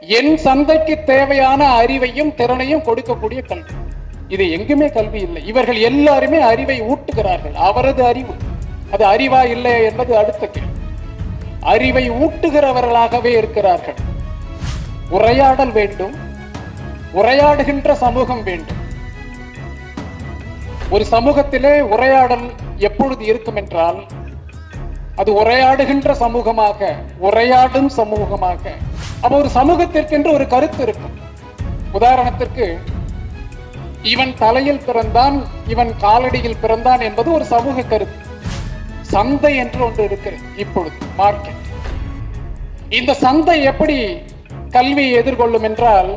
என் சந்தைக்கு தேவையான அறிவையும் திறனையும் கொடுக்கக்கூடிய கல்வி. இது எங்குமே கல்வி இல்லை. இவர்கள் எல்லாருமே அறிவை ஊட்டுகிறார்கள். அவரது அறிவு. அது அறிவா இல்லை என்பது அடுத்த கேள்வி. அறிவை ஊட்டுகிறவர்களாகவே இருக்கிறார்கள். உரையாடல் வேண்டும். உரையாடுகின்ற சமூகம் வேண்டும். ஒரு சமூகத்திலே உரையாடல் எப்பொழுது இருக்கும் என்றால் அது உரையாடுகின்ற சமூகமாக உரையாடும் சமூகமாக. அப்போ ஒரு சமூகத்திற்கென்று ஒரு கருத்து இருக்கும். உதாரணத்திற்கு இவன் தலையில் பிறந்தான் இவன் காலடியில் பிறந்தான் என்பது ஒரு சமூக கருத்து. சந்தை என்று ஒன்று இருக்கிறது இப்பொழுது மார்க்கெட் இந்த சந்தை எப்படி கல்வியை எதிர்கொள்ளும் என்றால்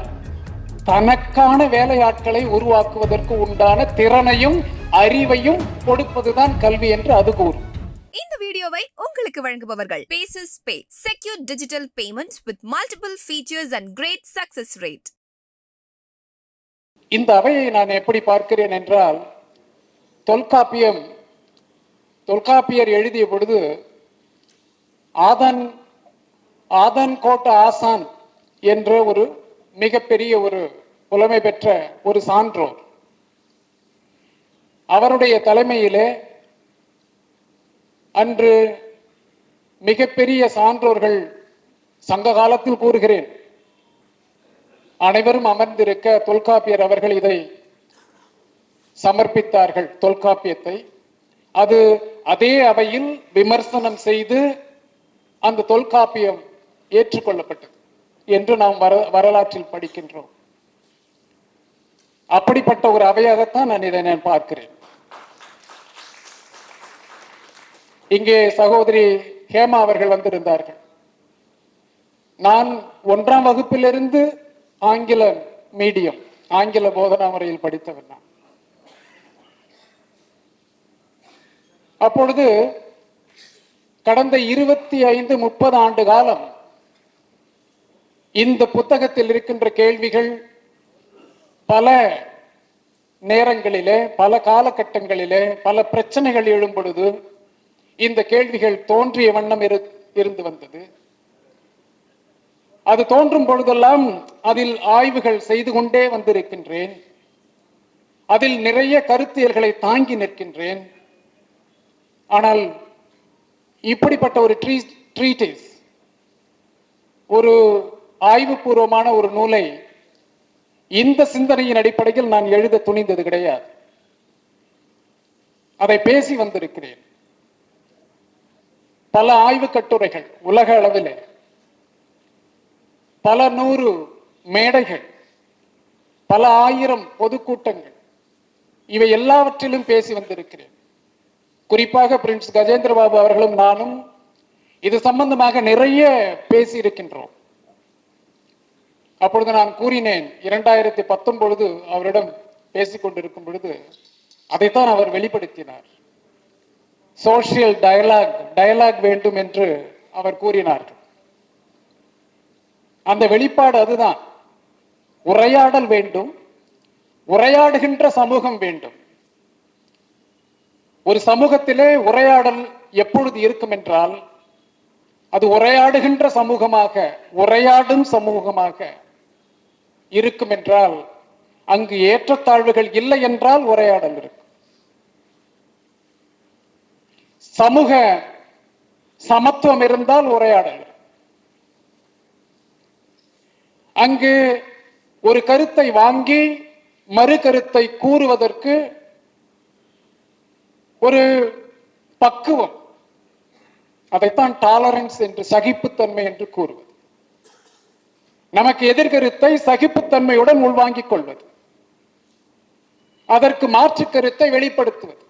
தனக்கான வேலையாட்களை உருவாக்குவதற்கு உண்டான திறனையும் அறிவையும் கொடுப்பதுதான் கல்வி என்று அது கூறும். இந்த வீடியோவை உங்களுக்கு வழங்குபவர்கள். Bases pay secure digital payment with multiple features and great success rate இந்த அவையை நான் எப்படி பார்க்கிறேன் என்றால் தொல்காப்பியம் தொல்காப்பியர் எழுதிய பொழுது ஆதன் ஆதன் கோட்ட ஆசான் என்ற ஒரு மிகப்பெரிய ஒரு புலமை பெற்ற ஒரு சான்றோர். அவருடைய தலைமையிலே அன்று மிகப்பெரிய சான்றோர்கள் சங்க காலத்தில் கூறுகிறேன். அனைவரும் அமர்ந்திருக்க தொல்காப்பியர் அவர்கள் இதை சமர்ப்பித்தார்கள் தொல்காப்பியத்தை. அது அதே அவையில் விமர்சனம் செய்து அந்த தொல்காப்பியம் ஏற்றுக்கொள்ளப்பட்டது என்று நாம் வர வரலாற்றில் படிக்கின்றோம். அப்படிப்பட்ட ஒரு அவையாகத்தான் நான் இதை நான் பார்க்கிறேன். இங்கே சகோதரி ஹேமா அவர்கள் வந்திருந்தார்கள். நான் ஒன்றாம் வகுப்பிலிருந்து ஆங்கில மீடியம் ஆங்கில போதனா முறையில் படித்தவன் நான். அப்பொழுது கடந்த இருபத்தி ஐந்து முப்பது ஆண்டு காலம் இந்த புத்தகத்தில் இருக்கின்ற கேள்விகள் பல நேரங்களிலே பல காலகட்டங்களிலே பல பிரச்சனைகள் எழும் பொழுது இந்த கேள்விகள் தோன்றிய வண்ணம் இரு இருந்து வந்தது. அது தோன்றும் பொழுதெல்லாம் அதில் ஆய்வுகள் செய்து கொண்டே வந்திருக்கின்றேன். அதில் நிறைய கருத்தியல்களை தாங்கி நிற்கின்றேன். ஆனால் இப்படிப்பட்ட ஒரு ட்ரீ ட்ரீட்டிஸ் ஒரு ஆய்வுபூர்வமான ஒரு நூலை இந்த சிந்தனையின் அடிப்படையில் நான் எழுத துணிந்தது கிடையாது. அதை பேசி வந்திருக்கிறேன். பல ஆய்வு கட்டுரைகள் உலக அளவில் பல நூறு மேடைகள் பல ஆயிரம் பொதுக்கூட்டங்கள் இவை எல்லாவற்றிலும் பேசி வந்திருக்கிறேன். குறிப்பாக பிரின்ஸ் கஜேந்திர பாபு அவர்களும் நானும் இது சம்பந்தமாக நிறைய பேசி இருக்கின்றோம் அப்பொழுது நான் கூறினேன் இரண்டாயிரத்தி பத்தொன்பொழுது அவரிடம் பேசிக்கொண்டிருக்கும் பொழுது அதைத்தான் அவர் வெளிப்படுத்தினார். சோசியல் டயலாக் டயலாக் வேண்டும் என்று அவர் கூறினார் அந்த வெளிப்பாடு அதுதான். உரையாடல் வேண்டும் உரையாடுகின்ற சமூகம் வேண்டும். ஒரு சமூகத்திலே உரையாடல் எப்பொழுது இருக்கும் என்றால் அது உரையாடுகின்ற சமூகமாக உரையாடும் சமூகமாக இருக்கும் என்றால் அங்கு ஏற்றத்தாழ்வுகள் இல்லை என்றால் உரையாடல் இருக்கும். சமூக சமத்துவம் இருந்தால் உரையாடல் அங்கு ஒரு கருத்தை வாங்கி மறு கருத்தை கூறுவதற்கு ஒரு பக்குவம். அதைத்தான் டாலரன்ஸ் என்று சகிப்புத்தன்மை என்று கூறுவது. நமக்கு எதிர்கருத்தை சகிப்புத்தன்மையுடன் உள்வாங்கிக் கொள்வது. அதற்கு மாற்று கருத்தை வெளிப்படுத்துவது.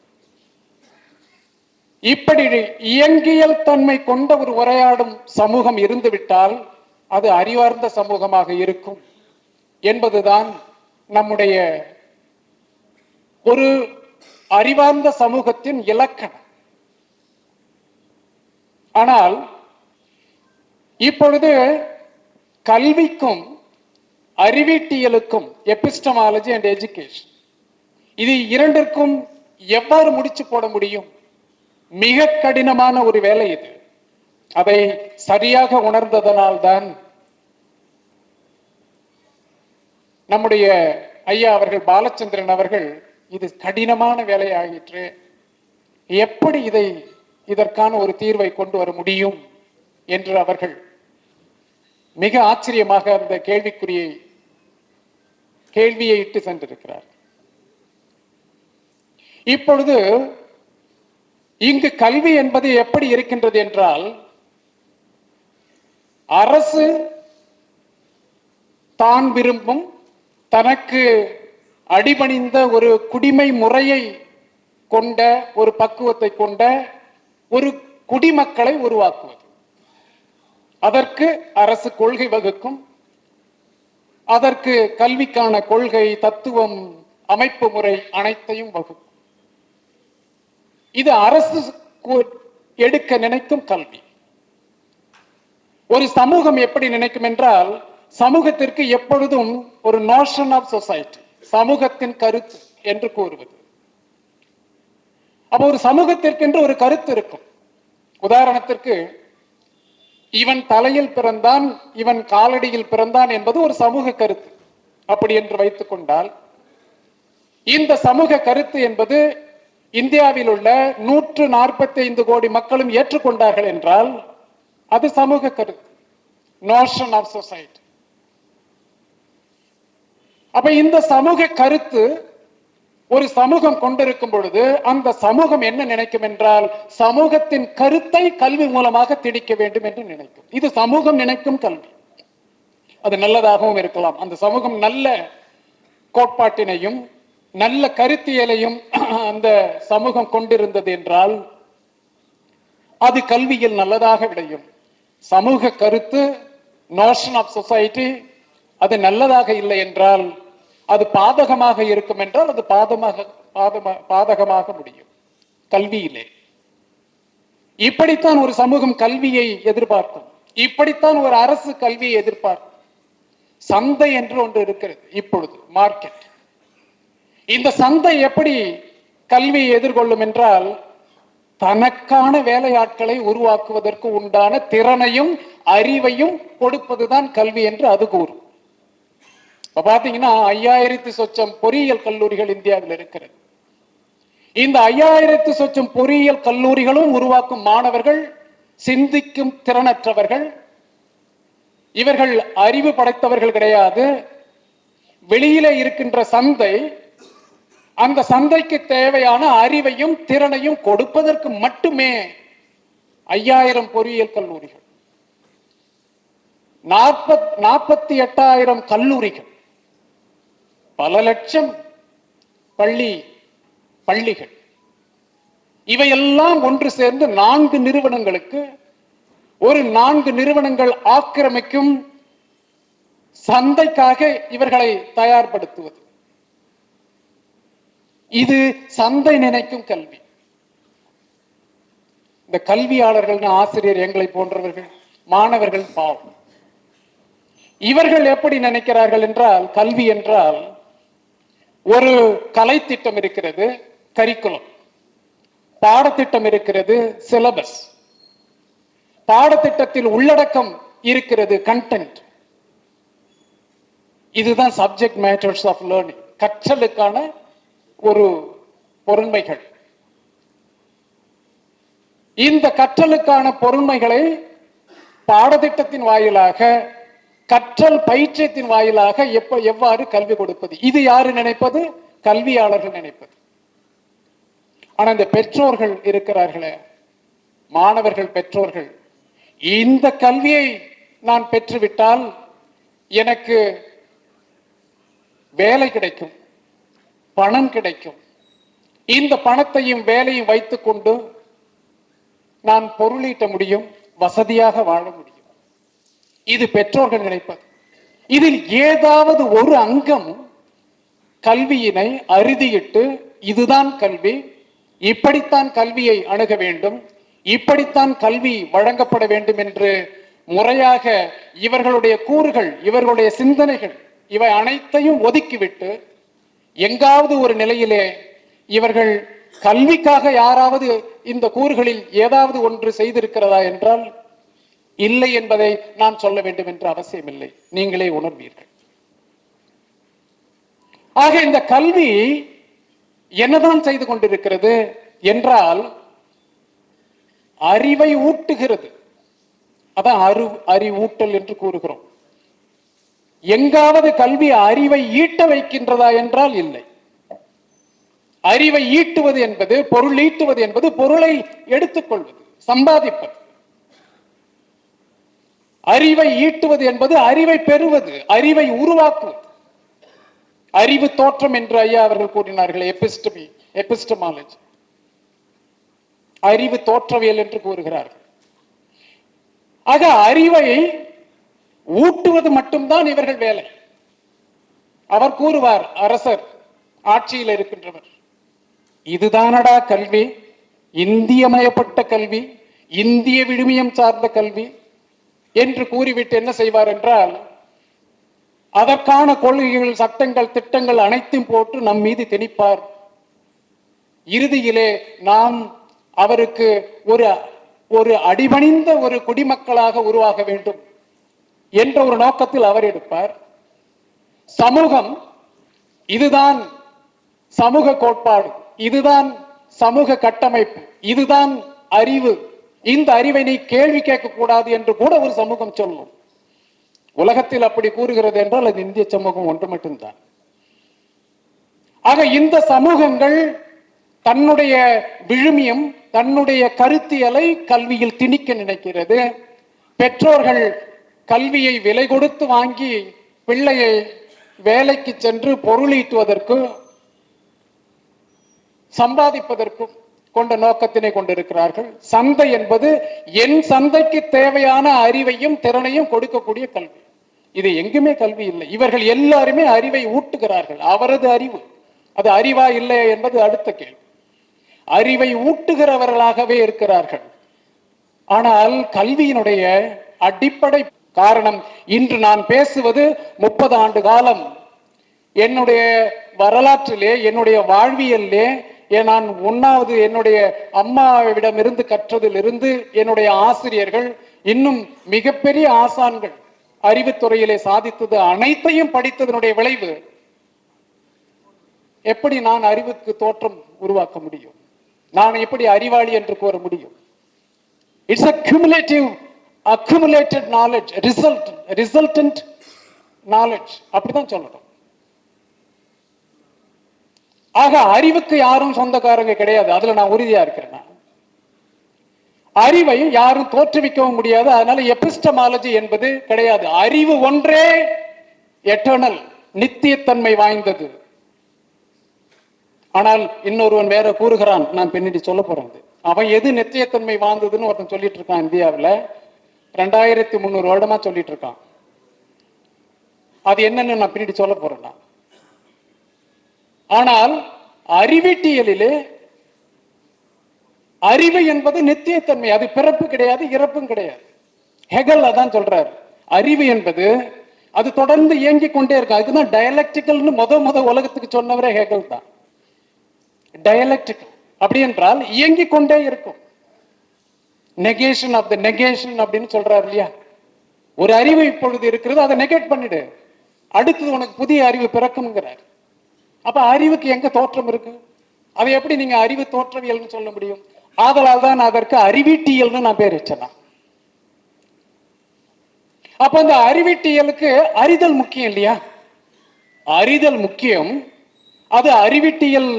இப்படி இயங்கியல் தன்மை கொண்ட ஒரு உரையாடும் சமூகம் இருந்துவிட்டால் அது அறிவார்ந்த சமூகமாக இருக்கும் என்பதுதான் நம்முடைய ஒரு அறிவார்ந்த சமூகத்தின் இலக்கணம். ஆனால் இப்பொழுது கல்விக்கும் அறிவீட்டியலுக்கும் எபிஸ்டமாலஜி அண்ட் எஜுகேஷன் இது இரண்டிற்கும் எவ்வாறு முடிச்சு போட முடியும்? மிக கடினமான ஒரு வேலை இது. அதை சரியாக உணர்ந்ததனால்தான் நம்முடைய ஐயா அவர்கள் பாலச்சந்திரன் அவர்கள் இது கடினமான வேலையாயிற்று. எப்படி இதை இதற்கான ஒரு தீர்வை கொண்டு வர முடியும் என்று அவர்கள் மிக ஆச்சரியமாக அந்த கேள்விக்குறியை கேள்வியை இட்டு சென்றிருக்கிறார் இப்பொழுது இங்கு கல்வி என்பது எப்படி இருக்கின்றது என்றால் அரசு தான் விரும்பும் தனக்கு அடிபணிந்த ஒரு குடிமை முறையை கொண்ட ஒரு பக்குவத்தை கொண்ட ஒரு குடிமக்களை உருவாக்குவது. அதற்கு அரசு கொள்கை வகுக்கும். அதற்கு கல்விக்கான கொள்கை தத்துவம் அமைப்பு முறை அனைத்தையும் வகுக்கும். இது அரசு எடுக்க நினைக்கும் கல்வி. ஒரு சமூகம் எப்படி நினைக்கும் என்றால் சமூகத்திற்கு எப்பொழுதும் ஒரு நோஷன் ஆஃப் சொசைட்டி சமூகத்தின் கருத்து என்று கூறுவது. அப்போ ஒரு சமூகத்திற்கென்று ஒரு கருத்து இருக்கும். உதாரணத்திற்கு இவன் தலையில் பிறந்தான் இவன் காலடியில் பிறந்தான் என்பது ஒரு சமூக கருத்து. அப்படி என்று வைத்துக் கொண்டால் இந்த சமூக கருத்து என்பது இந்தியாவில் உள்ள நூற்று நாற்பத்தி ஐந்து கோடி மக்களும் ஏற்றுக்கொண்டார்கள் என்றால் அது சமூக கருத்து நோஷன் ஆஃப் சொசைட்டி அப்ப இந்த சமூக கருத்து ஒரு சமூகம் கொண்டிருக்கும் பொழுது அந்த சமூகம் என்ன நினைக்கும் என்றால் சமூகத்தின் கருத்தை கல்வி மூலமாக திணிக்க வேண்டும் என்று நினைக்கும். இது சமூகம் நினைக்கும் கல்வி. அது நல்லதாகவும் இருக்கலாம். அந்த சமூகம் நல்ல கோட்பாட்டினையும் நல்ல கருத்தியலையும் அந்த சமூகம் கொண்டிருந்தது என்றால் அது கல்வியில் நல்லதாக விளையும். சமூக கருத்து நோஷன் ஆஃப் சொசைட்டி அது நல்லதாக இல்லை என்றால் அது பாதகமாக இருக்கும் என்றால் அது பாதமாக பாதகமாக முடியும். கல்வியிலே. இப்படித்தான் ஒரு சமூகம் கல்வியை எதிர்பார்க்கும். இப்படித்தான் ஒரு அரசு கல்வியை எதிர்பார்க்கும். சந்தை என்று ஒன்று இருக்கிறது இப்பொழுது மார்க்கெட் இந்த சந்தை எப்படி கல்வி எதிர்கொள்ளும் என்றால் தனக்கான வேலையாட்களை உருவாக்குவதற்கு உண்டான திறனையும் அறிவையும் கொடுப்பதுதான் கல்வி என்று அது கூறும். இப்ப பாத்தீங்கன்னா ஐயாயிரத்து சொச்சம் பொறியியல் கல்லூரிகள் இந்தியாவில் இருக்கிறது. இந்த ஐயாயிரத்து சொச்சம் பொறியியல் கல்லூரிகளும் உருவாக்கும் மாணவர்கள் சிந்திக்கும் திறனற்றவர்கள் இவர்கள் அறிவு படைத்தவர்கள் கிடையாது. வெளியில இருக்கின்ற சந்தை அந்த சந்தைக்கு தேவையான அறிவையும் திறனையும் கொடுப்பதற்கு மட்டுமே ஐயாயிரம் பொறியியல் கல்லூரிகள் நாற்பத் நாற்பத்தி எட்டாயிரம் கல்லூரிகள் பல லட்சம் பள்ளி பள்ளிகள். இவையெல்லாம் ஒன்று சேர்ந்து நான்கு நிறுவனங்களுக்கு ஒரு நான்கு நிறுவனங்கள் ஆக்கிரமிக்கும் சந்தைக்காக இவர்களை தயார்படுத்துவது. இது சந்தை நினைக்கும் கல்வி. இந்த கல்வியாளர்கள் ஆசிரியர் எங்களை போன்றவர்கள் மாணவர்கள் பாவம். இவர்கள் எப்படி நினைக்கிறார்கள் என்றால் கல்வி என்றால் ஒரு கலை திட்டம் இருக்கிறது கரிக்குலம் பாடத்திட்டம் இருக்கிறது சிலபஸ் பாடத்திட்டத்தில் உள்ளடக்கம் இருக்கிறது கண்டென்ட் இதுதான் சப்ஜெக்ட் மேட்டர்ஸ் ஆஃப் லேர்னிங் கற்றலுக்கான ஒரு பொருண்மைகள் இந்த கற்றலுக்கான பொருண்மைகளை பாடத்திட்டத்தின் வாயிலாக கற்றல் பயிற்சியத்தின் வாயிலாக எப்ப எவ்வாறு கல்வி கொடுப்பது? இது யாரு நினைப்பது? கல்வியாளர்கள் நினைப்பது. ஆனா இந்த பெற்றோர்கள் இருக்கிறார்களே மாணவர்கள் பெற்றோர்கள் இந்த கல்வியை நான் பெற்றுவிட்டால் எனக்கு வேலை கிடைக்கும். பணம் கிடைக்கும். இந்த பணத்தையும் வேலையும் வைத்துக்கொண்டு நான் பொருளீட்ட முடியும் வசதியாக வாழ முடியும். இது பெற்றோர்கள் நினைப்பது. இதில் ஏதாவது ஒரு அங்கம் கல்வியினை அறுதியிட்டு இதுதான் கல்வி இப்படித்தான் கல்வியை அணுக வேண்டும் இப்படித்தான் கல்வி வழங்கப்பட வேண்டும் என்று முறையாக இவர்களுடைய கூறுகள் இவர்களுடைய சிந்தனைகள் இவை அனைத்தையும் ஒதுக்கிவிட்டு எங்காவது ஒரு நிலையிலே இவர்கள் கல்விக்காக யாராவது இந்த கூறுகளில் ஏதாவது ஒன்று செய்திருக்கிறதா என்றால் இல்லை என்பதை நான் சொல்ல வேண்டும் என்ற அவசியமில்லை. நீங்களே உணர்வீர்கள். ஆக இந்த கல்வி என்னதான் செய்து கொண்டிருக்கிறது என்றால் அறிவை ஊட்டுகிறது. அதான் அறி அறிவூட்டல் என்று கூறுகிறோம். எங்காவது கல்வி அறிவை ஈட்ட வைக்கின்றதா என்றால் இல்லை. அறிவை ஈட்டுவது என்பது பொருள் ஈட்டுவது என்பது பொருளை எடுத்துக்கொள்வது சம்பாதிப்பது. அறிவை ஈட்டுவது என்பது அறிவை பெறுவது அறிவை உருவாக்குவது. அறிவு தோற்றம் என்று ஐயா அவர்கள் கூறினார்கள் எபிஸ்டமி எபிஸ்டமாலஜி. அறிவு தோற்றவியல் என்று கூறுகிறார்கள். ஆக அறிவை ஊட்டுவது மட்டும்தான் இவர்கள் வேலை. அவர் கூறுவார் அரசர் ஆட்சியில் இருக்கின்றவர். இதுதானடா கல்வி? இந்தியமயப்பட்ட கல்வி இந்திய விழுமியம் சார்ந்த கல்வி. என்று கூறிவிட்டு என்ன செய்வார் என்றால் அதற்கான கொள்கைகள் சட்டங்கள் திட்டங்கள் அனைத்தும் போட்டு நம் மீது திணிப்பார். இறுதியிலே நாம் அவருக்கு ஒரு ஒரு அடிபணிந்த ஒரு குடிமக்களாக உருவாக வேண்டும். என்ற ஒரு நோக்கத்தில் அவர் எடுப்பார். சமூகம் இதுதான் சமூக கோட்பாடு இதுதான் சமூக கட்டமைப்பு இதுதான் அறிவு. இந்த அறிவை நீ கேள்வி கேட்கக்கூடாது என்று கூட ஒரு சமூகம் சொல்லும். உலகத்தில் அப்படி கூறுகிறது என்றால் அது இந்திய சமூகம் ஒன்று மட்டும்தான். ஆக இந்த சமூகங்கள் தன்னுடைய விழுமியம் தன்னுடைய கருத்தியலை கல்வியில் திணிக்க நினைக்கிறது. பெற்றோர்கள் கல்வியை விலை கொடுத்து வாங்கி பிள்ளையை வேலைக்கு சென்று பொருளீட்டுவதற்கும் சம்பாதிப்பதற்கும் கொண்ட நோக்கத்தினை கொண்டிருக்கிறார்கள். சந்தை என்பது என் சந்தைக்கு தேவையான அறிவையும் திறனையும் கொடுக்கக்கூடிய கல்வி. இது எங்குமே கல்வி இல்லை. இவர்கள் எல்லாருமே அறிவை ஊட்டுகிறார்கள். அவரது அறிவு. அது அறிவா இல்லையா என்பது அடுத்த கேள்வி. அறிவை ஊட்டுகிறவர்களாகவே இருக்கிறார்கள். ஆனால் கல்வியினுடைய அடிப்படை காரணம் இன்று நான் பேசுவது முப்பது ஆண்டு காலம். என்னுடைய வரலாற்றிலே என்னுடைய வாழ்வியல்லே நான் ஒன்னாவது என்னுடைய அம்மாவிடமிருந்து கற்றதிலிருந்து என்னுடைய ஆசிரியர்கள் இன்னும் மிகப்பெரிய ஆசான்கள். அறிவுத்துறையிலே சாதித்தது அனைத்தையும் படித்ததனுடைய விளைவு. எப்படி நான் அறிவுக்கு தோற்றம் உருவாக்க முடியும்? நான் எப்படி அறிவாளி என்று கூற முடியும்? It's a accumulated knowledge result resultant knowledge அப்படிதான் சொல்லணும் ஆக அறிவுக்கு யாரும் சொந்தக்காரங்க கிடையாது. அதுல நான் உறுதியா இருக்கிறேன்? அறிவையும் அறிவை யாரும் தோற்றுவிக்கவும் முடியாது. அதனால எபிஸ்டமாலஜி என்பது கிடையாது. அறிவு ஒன்றே எட்டர்னல் நித்தியத்தன்மை வாய்ந்தது. ஆனால் இன்னொருவன் வேற கூறுகிறான். நான் பின்னாடி சொல்ல போறேன். அவன் எது நித்தியத்தன்மை வாழ்ந்ததுன்னு ஒருத்தன் சொல்லிட்டு இருக்கான் இந்தியாவில். ரெண்டாயிரத்தி முந்நூறு வருடமா சொல்லிட்டு இருக்கான். அது என்னன்னு நான் பின்னாடி சொல்ல போறேன் ஆனால் அறிவிட்டியலிலே அறிவு என்பது நித்தியத்தன்மை. அது பிறப்பு கிடையாது இறப்பும் கிடையாது. ஹெகல் அதான் சொல்றாரு. அறிவு என்பது அது தொடர்ந்து இயங்கிக் கொண்டே இருக்கும். அதுதான் டயலக்டிக்கல்னு முத முத உலகத்துக்கு சொன்னவரே ஹெகல் தான். டயலக்டிக்கல் அப்படி என்றால் இயங்கிக் கொண்டே இருக்கும். நெகேஷன் ஆஃப் த நெகேஷன் அப்படின்னு சொல்றாரு இல்லையா? ஒரு அறிவு இப்பொழுது இருக்கிறது அதை நெகேட் பண்ணிடு. அடுத்தது உனக்கு புதிய அறிவு பிறக்கும்ங்கிறார் அப்ப அறிவுக்கு எங்க தோற்றம் இருக்கு? அதை எப்படி நீங்க அறிவு தோற்றவியல்னு சொல்ல முடியும்? ஆதலால் தான் அதற்கு அறிவீட்டியல்னு நான் பேர் வச்சேன். அப்ப அந்த அறிவீட்டியலுக்கு அறிதல் முக்கியம் இல்லையா? அறிதல் முக்கியம். அது அறிவிட்டியல்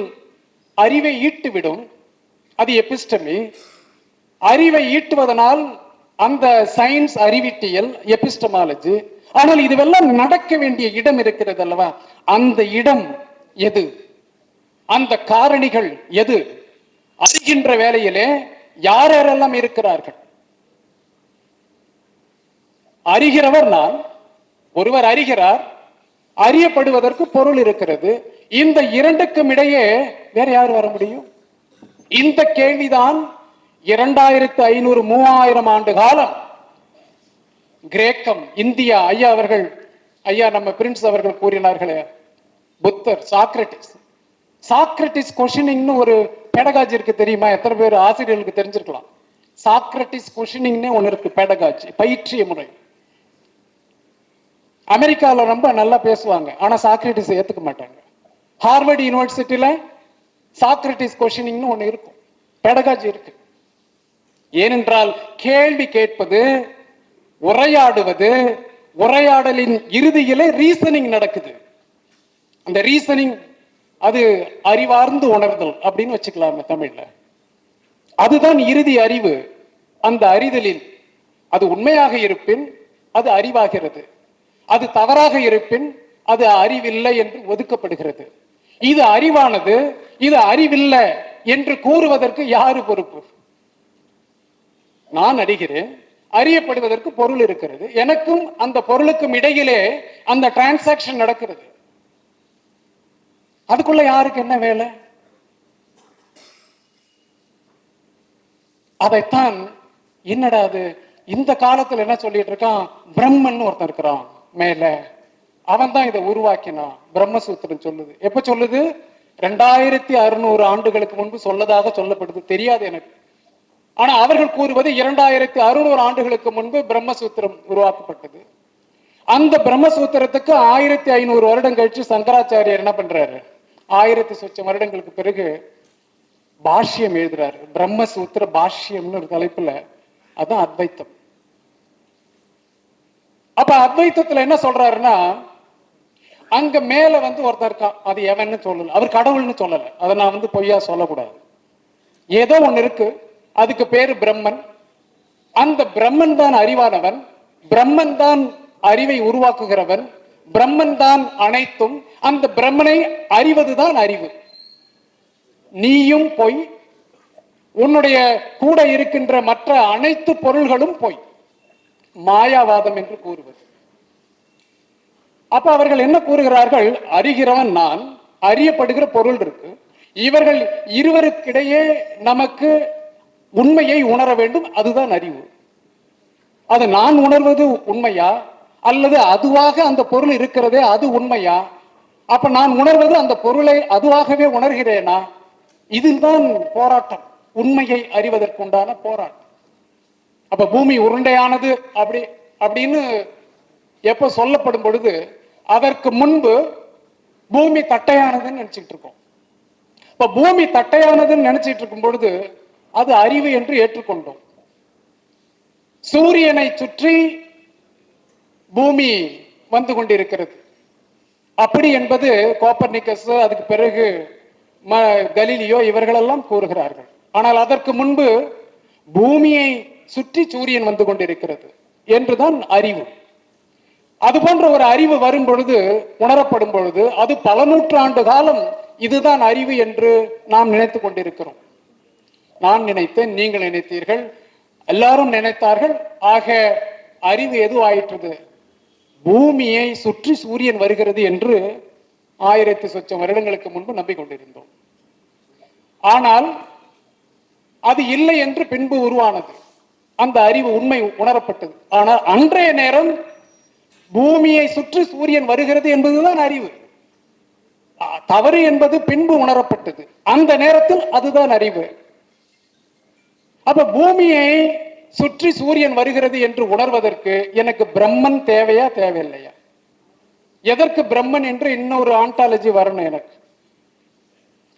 அறிவை ஈட்டு விடும் அது எபிஸ்டமி. அறிவை ஈட்டுவதனால் அந்த சயின்ஸ் அறிவிட்டியல் எபிஸ்டமாலஜி ஆனால் இதுவெல்லாம் நடக்க வேண்டிய இடம் இருக்கிறது அல்லவா? அந்த இடம் எது? அந்த காரணிகள் எது? அறிகின்ற வேலையிலே யார் யாரெல்லாம் இருக்கிறார்கள்? அறிகிறவர் நான். ஒருவர் அறிகிறார். அறியப்படுவதற்கு பொருள் இருக்கிறது. இந்த இரண்டுக்கும் இடையே வேற யார் வர முடியும்? இந்த கேள்விதான் இரண்டாயிரத்து ஐநூறு மூவாயிரம் ஆண்டு காலம் கிரேக்கம் இந்தியா ஐயா அவர்கள் ஐயா நம்ம பிரின்ஸ் அவர்கள் கூறினார்களே புத்தர் சாக்ரட்டிஸ். சாக்ரட்டிஸ் கொஷினிங்னு ஒரு பேடகாஜி இருக்கு தெரியுமா? எத்தனை பேர் ஆசிரியர்களுக்கு தெரிஞ்சிருக்கலாம். சாக்ரட்டிஸ் கொஷினிங்னு ஒன்று இருக்கு பெடகாஜி பயிற்சிய முறை. அமெரிக்கால ரொம்ப நல்லா பேசுவாங்க ஆனா சாக்ரட்டிஸ் ஏத்துக்க மாட்டாங்க. ஹார்வர்ட் யூனிவர்சிட்டியில் சாக்ரட்டிஸ் கொஷினிங்னு ஒன்று இருக்கும் பெடகாஜி இருக்கு. ஏனென்றால் கேள்வி கேட்பது உரையாடுவது உரையாடலின் இறுதியிலே ரீசனிங் நடக்குது. அந்த ரீசனிங் அது அறிவார்ந்து உணர்தல் அப்படின்னு வச்சுக்கலாமே தமிழ்ல. அதுதான் இறுதி அறிவு. அந்த அறிதலில் அது உண்மையாக இருப்பின் அது அறிவாகிறது. அது தவறாக இருப்பின் அது அறிவில்லை என்று ஒதுக்கப்படுகிறது. இது அறிவானது இது அறிவில்லை என்று கூறுவதற்கு யாரு பொறுப்பு? நான் அறிகிறேன் அறியப்படுவதற்கு பொருள் இருக்கிறது. எனக்கும் அந்த பொருளுக்கும் இடையிலே அந்த டிரான்சாக்ஷன் நடக்கிறது. அதுக்குள்ள யாருக்கு என்ன வேலை? அதைத்தான் என்னடா அது இந்த காலத்துல என்ன சொல்லிட்டு இருக்கான்? பிரம்மன் ஒருத்தன் இருக்கிறான் மேல. அவன் தான் இதை உருவாக்கினான். பிரம்மசூத்திரம் சொல்லுது. எப்ப சொல்லுது? ரெண்டாயிரத்தி அறுநூறு ஆண்டுகளுக்கு முன்பு சொல்லதாக சொல்லப்படுது. தெரியாது எனக்கு. ஆனா அவர்கள் கூறுவது இரண்டாயிரத்தி அறுநூறு ஆண்டுகளுக்கு முன்பு பிரம்மசூத்திரம் உருவாக்கப்பட்டது. அந்த பிரம்மசூத்திரத்துக்கு ஆயிரத்தி ஐநூறு வருடம் கழிச்சு சங்கராச்சாரியர் என்ன பண்றாரு? ஆயிரத்தி சொச்சம் வருடங்களுக்கு பிறகு பாஷ்யம் எழுதுறாரு. பிரம்மசூத்திர பாஷ்யம்னு ஒரு தலைப்புல அதான் அத்வைத்தம். அப்ப அத்வைத்தத்துல என்ன சொல்றாருன்னா அங்க மேல வந்து ஒருத்தர் இருக்கான் அது எவன்னு சொல்லல. அவர் கடவுள்னு சொல்லல. அதை நான் வந்து பொய்யா சொல்லக்கூடாது. ஏதோ ஒண்ணு இருக்கு. அதுக்கு பேரு பிரம்மன். அந்த பிரம்மன் தான் அறிவானவன். பிரம்மன் தான் அறிவை உருவாக்குகிறவன். பிரம்மன் தான் அனைத்தும். அந்த பிரம்மனை அறிவதுதான் அறிவு. நீயும் பொய். உன்னுடைய கூட இருக்கின்ற மற்ற அனைத்து பொருள்களும் பொய். மாயாவாதம் என்று கூறுவது. அப்ப அவர்கள் என்ன கூறுகிறார்கள்? அறிகிறவன் நான். அறியப்படுகிற பொருள் இருக்கு. இவர்கள் இருவருக்கிடையே நமக்கு உண்மையை உணர வேண்டும் அதுதான் அறிவு. அது நான் உணர்வது உண்மையா? அல்லது அதுவாக அந்த பொருள் இருக்கிறதே அது உண்மையா? அப்ப நான் உணர்வது அந்த பொருளை அதுவாகவே உணர்கிறேனா? இதுதான் போராட்டம். உண்மையை அறிவதற்குண்டான போராட்டம். அப்ப பூமி உருண்டையானது அப்படி அப்படின்னு எப்ப சொல்லப்படும் பொழுது அதற்கு முன்பு பூமி தட்டையானதுன்னு நினைச்சிட்டு இருக்கோம். இப்ப பூமி தட்டையானதுன்னு நினைச்சிட்டு இருக்கும் பொழுது அது அறிவு என்று ஏற்றுக்கொண்டோம். சூரியனை சுற்றி பூமி வந்து கொண்டிருக்கிறது. அப்படி என்பது கோப்பர்னிக்கஸ் அதுக்கு பிறகு ம கலீலியோ இவர்களெல்லாம் கூறுகிறார்கள். ஆனால் அதற்கு முன்பு பூமியை சுற்றி சூரியன் வந்து கொண்டிருக்கிறது என்றுதான் அறிவு. அது போன்ற ஒரு அறிவு வரும் பொழுது உணரப்படும் பொழுது அது பல நூற்றாண்டு காலம் இதுதான் அறிவு என்று நாம் நினைத்துக் கொண்டிருக்கிறோம். நான் நினைத்தேன் நீங்கள் நினைத்தீர்கள். எல்லாரும் நினைத்தார்கள். ஆக அறிவு எதுவாயிற்றது பூமியை சுற்றி சூரியன் வருகிறது என்று ஆயிரத்தி சொச்சம் வருடங்களுக்கு முன்பு நம்பிக்கொண்டிருந்தோம். ஆனால் அது இல்லை என்று பின்பு உருவானது. அந்த அறிவு உண்மை உணரப்பட்டது. ஆனால் அன்றைய நேரம் பூமியை சுற்றி சூரியன் வருகிறது என்பதுதான் அறிவு. தவறு என்பது பின்பு உணரப்பட்டது. அந்த நேரத்தில் அதுதான் அறிவு. அப்ப பூமியை சுற்றி சூரியன் வருகிறது என்று உணர்வதற்கு எனக்கு பிரம்மன் தேவையா தேவையில்லையா? எதற்கு பிரம்மன் என்று இன்னொரு ஆண்டாலஜி வரணும் எனக்கு.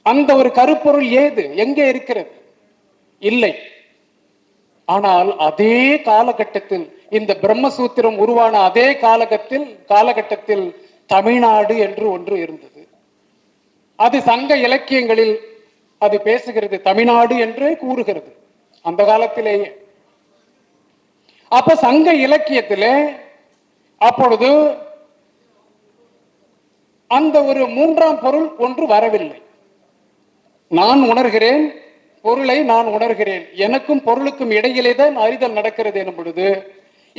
அந்த ஒரு கருப்பொருள் ஏது? எங்கே இருக்கிறது? இல்லை. ஆனால் அதே காலகட்டத்தில் இந்த பிரம்மசூத்திரம் உருவான அதே காலகத்தில் காலகட்டத்தில் தமிழ்நாடு என்று ஒன்று இருந்தது. அது சங்க இலக்கியங்களில் அது பேசுகிறது தமிழ்நாடு என்றே கூறுகிறது. அந்த காலத்திலேயே அப்ப சங்க இலக்கியத்திலே அப்பொழுது அந்த ஒரு மூன்றாம் பொருள் ஒன்று வரவில்லை. நான் உணர்கிறேன் பொருளை நான் உணர்கிறேன். எனக்கும் பொருளுக்கும் இடையிலே தான் அறிதல் நடக்கிறது எனும் பொழுது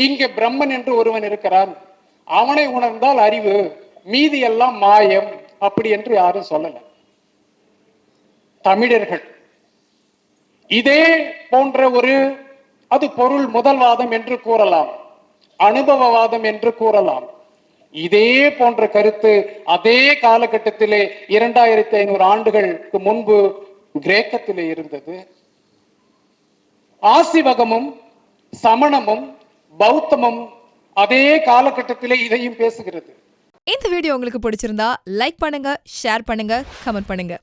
இங்கே பிரம்மன் என்று ஒருவன் இருக்கிறான். அவனை உணர்ந்தால் அறிவு மீதி எல்லாம் மாயம் அப்படி என்று யாரும் சொல்லல. தமிழர்கள் இதே போன்ற ஒரு அது பொருள் முதல்வாதம் என்று கூறலாம். அனுபவவாதம் என்று கூறலாம். இதே போன்ற கருத்து அதே காலகட்டத்திலே இரண்டாயிரத்தி ஐநூறு ஆண்டுகளுக்கு முன்பு கிரேக்கத்திலே இருந்தது. ஆசிவகமும் சமணமும் பௌத்தமும் அதே காலகட்டத்திலே இதையும் பேசுகிறது. இந்த வீடியோ உங்களுக்கு பிடிச்சிருந்தா லைக் பண்ணுங்க ஷேர் பண்ணுங்க கமெண்ட் பண்ணுங்க.